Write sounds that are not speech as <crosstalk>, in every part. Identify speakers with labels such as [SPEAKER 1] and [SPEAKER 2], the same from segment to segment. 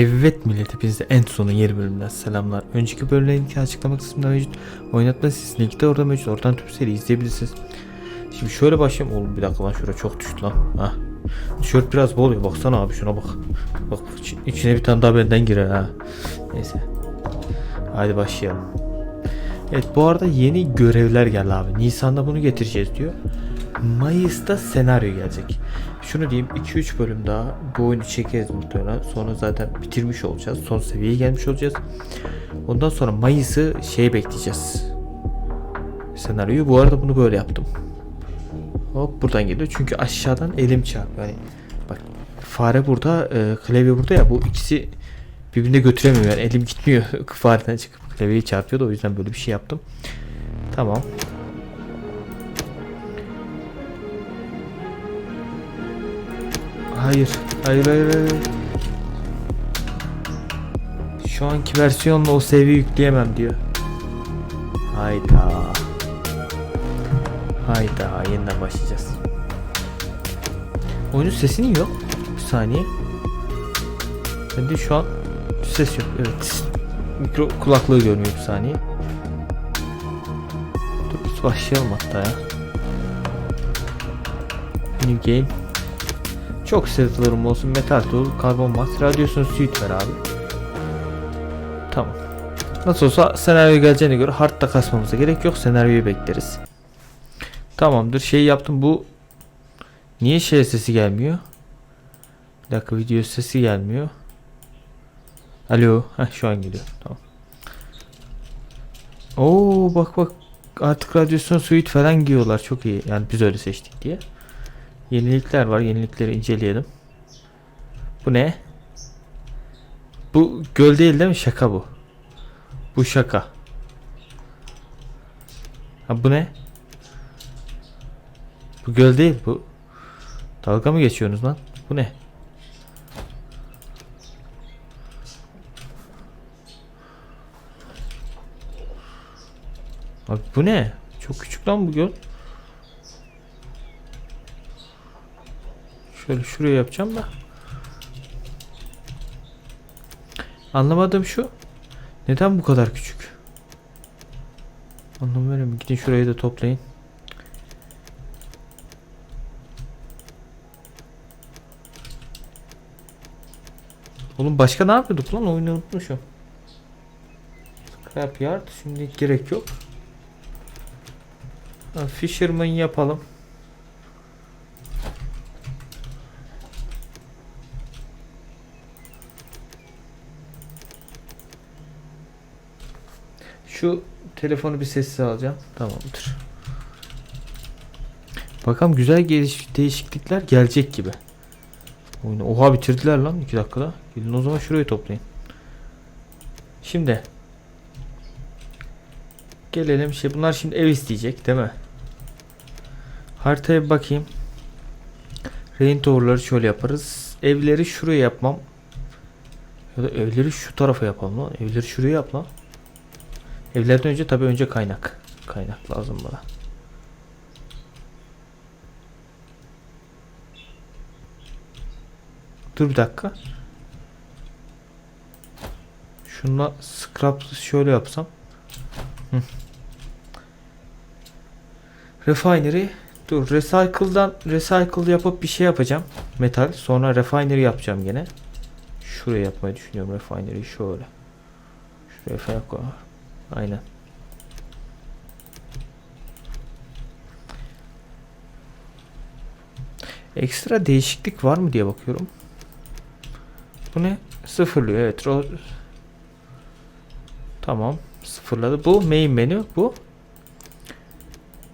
[SPEAKER 1] Evet millet hepinize en sonu yeni bölümden selamlar. Önceki bölümlerin linki açıklama kısmında mevcut. Oynatma sesinin linki de orada mevcut. Oradan tüm seriyi izleyebilirsiniz. Şimdi şöyle başlayayım. Oğlum bir dakika lan şuraya çok düştü lan. Ha. Tişört biraz bol ya. Baksana abi şuna bak. Bak içi- içine bir tane daha benden girer ha. Neyse. Hadi başlayalım. Evet bu arada yeni görevler geldi abi. Nisan'da bunu getireceğiz diyor. Mayıs'ta senaryo gelecek. Şunu diyeyim 2-3 bölüm daha bu oyunu çekeriz muhtemelen. Sonra zaten bitirmiş olacağız. Son seviyeye gelmiş olacağız. Ondan sonra Mayıs'ı şey bekleyeceğiz. Senaryoyu bu arada bunu böyle yaptım. Hop buradan geliyor. Çünkü aşağıdan elim çarpıyor. Yani bak fare burada, e, klavye burada ya bu ikisi birbirine götüremiyor. Yani elim gitmiyor <laughs> fareden çıkıp klavyeyi çarpıyor da o yüzden böyle bir şey yaptım. Tamam. Hayır. Hayır hayır hayır. Şu anki versiyonla o seviye yükleyemem diyor. Hayda. Hayda yeniden başlayacağız. Oyunun sesi niye yok? Bir saniye. Bende şu an ses yok. Evet. Mikro kulaklığı görmüyor bir saniye. Dur biz başlayalım hatta ya. New game. Çok sırtlarım olsun. Metal tool, karbon mass, radyasyon suit ver abi. Tamam. Nasıl olsa senaryo geleceğine göre hardta kasmamıza gerek yok. Senaryoyu bekleriz. Tamamdır. Şey yaptım. Bu niye şey sesi gelmiyor? Bir dakika video sesi gelmiyor. Alo. Heh, şu an geliyor. Tamam. Oo bak bak artık radyasyon suit falan giyiyorlar. Çok iyi. Yani biz öyle seçtik diye. Yenilikler var. Yenilikleri inceleyelim. Bu ne? Bu göl değil değil mi? Şaka bu. Bu şaka. Ha bu ne? Bu göl değil bu. Dalga mı geçiyorsunuz lan? Bu ne? Abi bu ne? Çok küçük lan bu göl. Şöyle şuraya yapacağım da. Anlamadığım şu. Neden bu kadar küçük? Anlamıyorum. Gidin şurayı da toplayın. Oğlum başka ne yapıyorduk lan? Oyunu unutmuşum. Scrap yard. Şimdi gerek yok. Fisherman yapalım. Şu telefonu bir sessiz alacağım. Tamamdır. Bakalım güzel geliş değişiklikler gelecek gibi. Oyunu oha bitirdiler lan 2 dakikada. Gidin o zaman şurayı toplayın. Şimdi gelelim şey bunlar şimdi ev isteyecek değil mi? Haritaya bir bakayım. Rain tower'ları şöyle yaparız. Evleri şuraya yapmam. Ya da evleri şu tarafa yapalım lan. Evleri şuraya yap lan. Evlerden önce tabii önce kaynak. Kaynak lazım bana. Dur bir dakika. Şunla scrap şöyle yapsam. Hı. Refinery dur recycle'dan recycle yapıp bir şey yapacağım. Metal sonra refinery yapacağım gene. Şuraya yapmayı düşünüyorum refinery şöyle. Şuraya falan koy. Aynen. Ekstra değişiklik var mı diye bakıyorum. Bu ne? Sıfırlıyor evet. Tamam. Sıfırladı. Bu main menü. Bu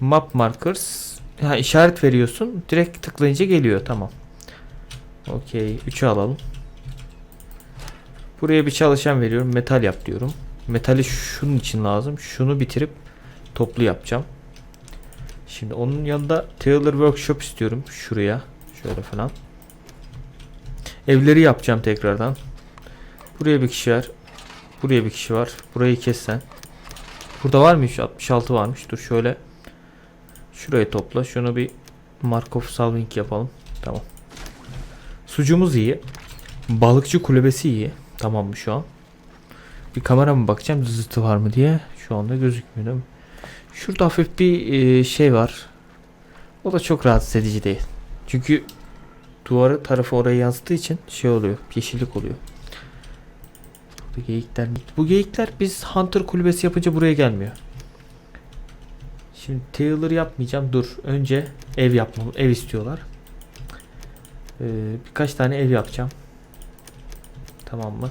[SPEAKER 1] map markers. Ha, işaret veriyorsun. Direkt tıklayınca geliyor. Tamam. Okey. 3'ü alalım. Buraya bir çalışan veriyorum. Metal yap diyorum. Metali şunun için lazım. Şunu bitirip toplu yapacağım. Şimdi onun yanında Taylor Workshop istiyorum. Şuraya. Şöyle falan. Evleri yapacağım tekrardan. Buraya bir kişi var. Buraya bir kişi var. Burayı kes sen. Burada var mı? 66 varmış. Dur şöyle. Şurayı topla. Şunu bir Markov Solving yapalım. Tamam. Sucumuz iyi. Balıkçı kulübesi iyi. Tamam mı şu an? Bir kamera mı bakacağım zıtı var mı diye. Şu anda gözükmüyor değil mi? Şurada hafif bir e, şey var. O da çok rahatsız edici değil. Çünkü duvarı tarafı oraya yansıttığı için şey oluyor. Yeşillik oluyor. Burada geyikler. Bu geyikler biz Hunter kulübesi yapınca buraya gelmiyor. Şimdi Taylor yapmayacağım. Dur. Önce ev yapmam. Ev istiyorlar. Ee, birkaç tane ev yapacağım. Tamam mı?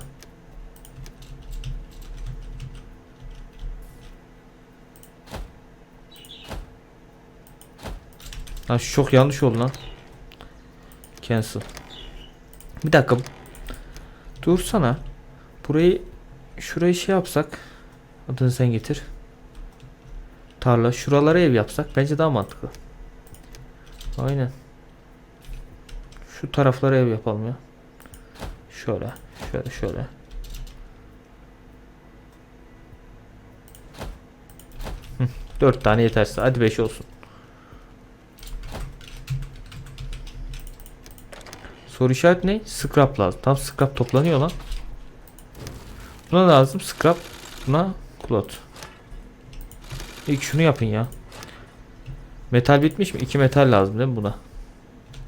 [SPEAKER 1] Lan şu çok yanlış oldu lan. Cancel. Bir dakika. Dursana. Burayı şurayı şey yapsak. Adını sen getir. Tarla. Şuralara ev yapsak bence daha mantıklı. Aynen. Şu taraflara ev yapalım ya. Şöyle. Şöyle şöyle. Dört tane yeterse. Hadi beş olsun. Soru işaret ne? Scrap lazım. Tam scrap toplanıyor lan. Buna lazım scrap. Buna cloth. İlk şunu yapın ya. Metal bitmiş mi? İki metal lazım değil mi buna?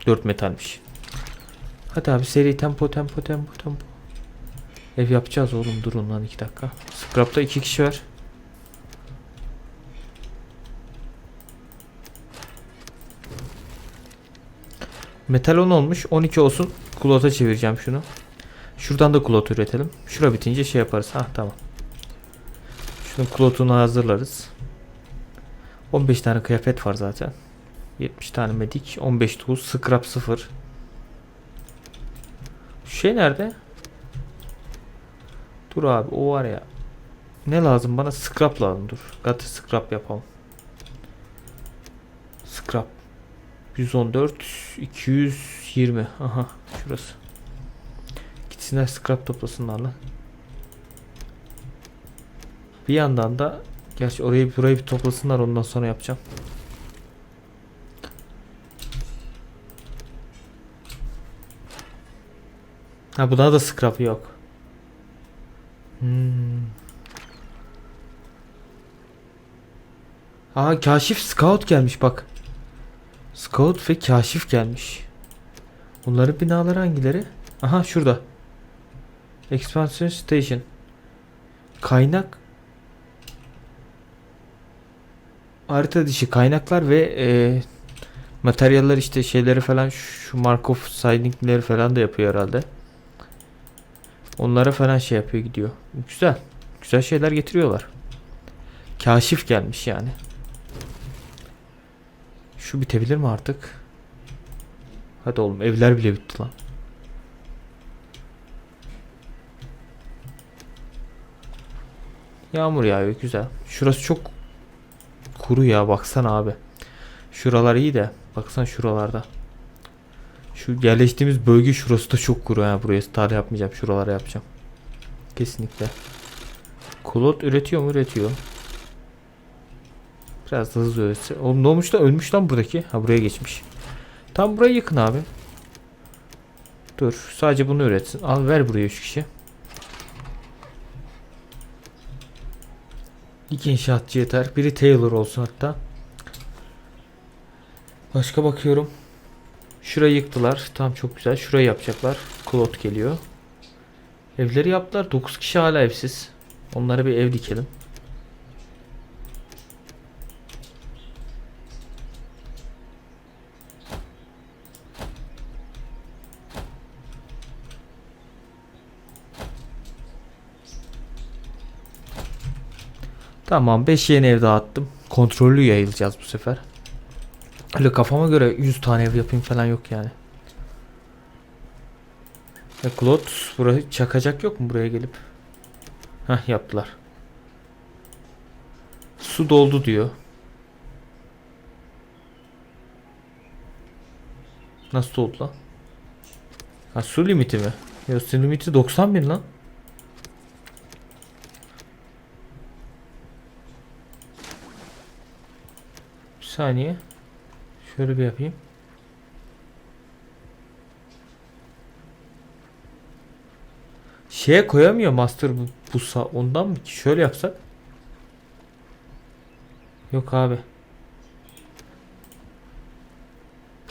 [SPEAKER 1] Dört metalmiş. Hadi abi seri tempo tempo tempo tempo. Ev yapacağız oğlum durun lan iki dakika. Scrap'ta iki kişi var. Metal 10 olmuş. 12 olsun. Kulota çevireceğim şunu. Şuradan da kulot üretelim. Şura bitince şey yaparız. Ha tamam. Şunun kulotunu hazırlarız. 15 tane kıyafet var zaten. 70 tane medik. 15 tools. Scrap 0. Şu şey nerede? Dur abi o var ya. Ne lazım bana? Scrap lazım dur. Gatı scrap yapalım. Scrap. 114 220 aha şurası. Gitsinler scrap toplasınlar lan. Bir yandan da gerçi orayı burayı bir toplasınlar ondan sonra yapacağım. Ha buna da scrap yok. Hmm. Aa kaşif scout gelmiş bak Scout ve kaşif gelmiş. Bunların binaları hangileri? Aha şurada. Expansion Station. Kaynak. Harita dışı kaynaklar ve e, materyaller işte şeyleri falan şu Markov signingleri falan da yapıyor herhalde. Onlara falan şey yapıyor gidiyor. Güzel. Güzel şeyler getiriyorlar. Kaşif gelmiş yani. Şu bitebilir mi artık? Hadi oğlum evler bile bitti lan. Yağmur yağıyor güzel. Şurası çok kuru ya baksana abi. Şuralar iyi de baksana şuralarda. Şu yerleştiğimiz bölge şurası da çok kuru ha. Buraya star yapmayacağım. Şuralara yapacağım. Kesinlikle. Kulot üretiyor mu? Üretiyor. Biraz da hızlı üretse. Oğlum ne olmuş da ölmüş lan buradaki. Ha buraya geçmiş. Tam buraya yakın abi. Dur. Sadece bunu üretsin. Al ver buraya 3 kişi. İki inşaatçı yeter. Biri Taylor olsun hatta. Başka bakıyorum. Şurayı yıktılar. Tam çok güzel. Şurayı yapacaklar. Klot geliyor. Evleri yaptılar. 9 kişi hala evsiz. Onlara bir ev dikelim. Tamam 5 yeni ev dağıttım. Kontrollü yayılacağız bu sefer. Öyle kafama göre 100 tane ev yapayım falan yok yani. Ve Claude burayı çakacak yok mu buraya gelip? Heh yaptılar. Su doldu diyor. Nasıl doldu lan? Ha su limiti mi? Ya su limiti 90 bin lan. Saniye. Şöyle bir yapayım. Şeye koyamıyor master bu, bu sa- ondan mı ki? Şöyle yapsak. Yok abi.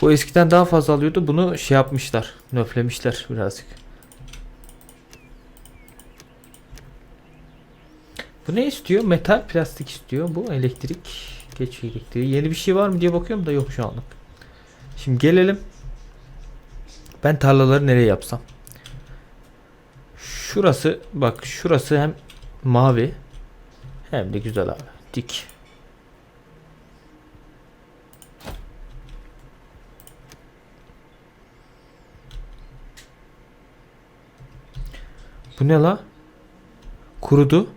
[SPEAKER 1] Bu eskiden daha fazla alıyordu. Bunu şey yapmışlar. Nöflemişler birazcık. Bu ne istiyor? Metal plastik istiyor. Bu elektrik. Geç elektriği. Yeni bir şey var mı diye bakıyorum da yok şu anlık. Şimdi gelelim. Ben tarlaları nereye yapsam? Şurası bak şurası hem mavi hem de güzel abi. Dik. Bu ne la? Kurudu.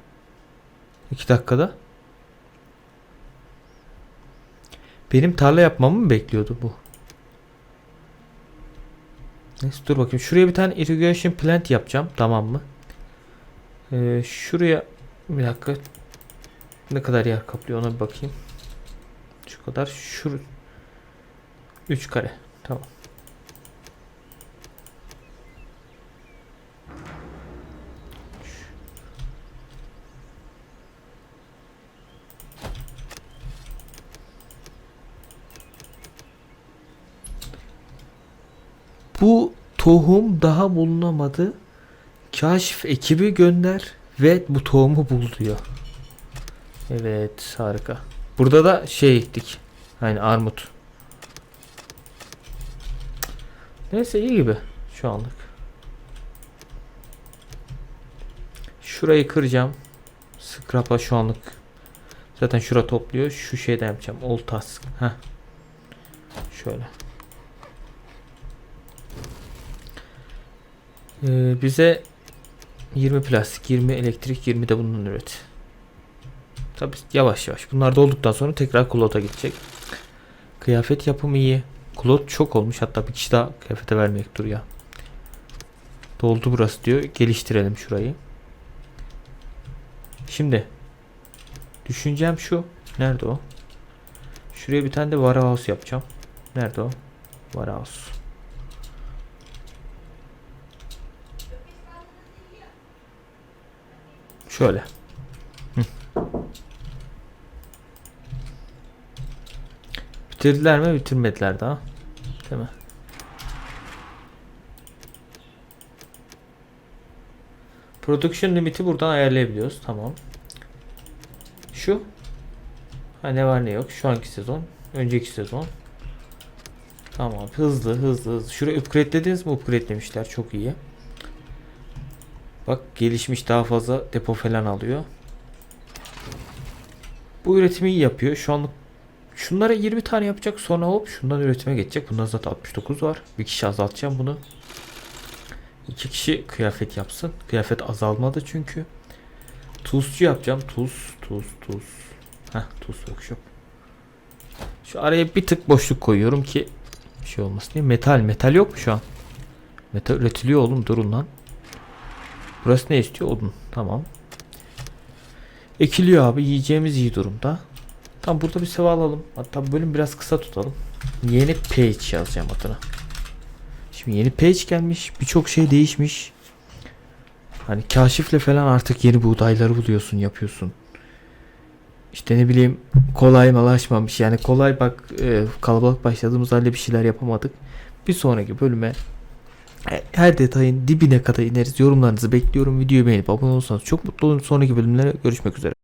[SPEAKER 1] 2 dakikada. Benim tarla yapmamı mı bekliyordu bu? Neyse dur bakayım. Şuraya bir tane irrigation plant yapacağım. Tamam mı? Ee, şuraya bir dakika. Ne kadar yer kaplıyor ona bir bakayım. Şu kadar. Şu 3 kare. Tamam. Bu tohum daha bulunamadı. Kaşif ekibi gönder ve bu tohumu bul diyor. Evet harika. Burada da şey ektik. Yani armut. Neyse iyi gibi şu anlık. Şurayı kıracağım. Scrap'a şu anlık. Zaten şura topluyor. Şu şeyden yapacağım. All task. Heh. Şöyle. Ee, bize 20 plastik, 20 elektrik, 20 de bundan üret. Tabi yavaş yavaş. Bunlar dolduktan sonra tekrar kulota gidecek. Kıyafet yapımı iyi. Kulot çok olmuş. Hatta bir kişi daha kıyafete vermek duruyor. Doldu burası diyor. Geliştirelim şurayı. Şimdi düşüncem şu. Nerede o? Şuraya bir tane de warehouse yapacağım. Nerede o? Warehouse. Şöyle. Hı. Bitirdiler mi? Bitirmediler daha. Değil mi? Production limit'i buradan ayarlayabiliyoruz. Tamam. Şu. Ha ne var ne yok. Şu anki sezon. Önceki sezon. Tamam. Hızlı hızlı hızlı. Şurayı upgrade'lediniz mi? Upgrade'lemişler. Çok iyi. Bak gelişmiş daha fazla depo falan alıyor. Bu üretimi iyi yapıyor. Şu anlık şunlara 20 tane yapacak sonra hop şundan üretime geçecek. Bundan zaten 69 var. Bir kişi azaltacağım bunu. İki kişi kıyafet yapsın. Kıyafet azalmadı çünkü. Tuzcu yapacağım. Tuz, tuz, tuz. Heh, tuz workshop. Şu araya bir tık boşluk koyuyorum ki bir şey olmasın diye. Metal, metal yok mu şu an? Metal üretiliyor oğlum durun lan. Burası ne istiyor? Odun. Tamam. Ekiliyor abi. Yiyeceğimiz iyi durumda. Tamam burada bir seva alalım. Hatta bölüm biraz kısa tutalım. Yeni page yazacağım adına. Şimdi yeni page gelmiş. Birçok şey değişmiş. Hani kaşifle falan artık yeni buğdayları buluyorsun, yapıyorsun. İşte ne bileyim kolay malaşmamış. Yani kolay bak e, kalabalık başladığımız halde bir şeyler yapamadık. Bir sonraki bölüme her detayın dibine kadar ineriz. Yorumlarınızı bekliyorum. Videoyu beğenip abone olursanız çok mutlu olurum. Sonraki bölümlere görüşmek üzere.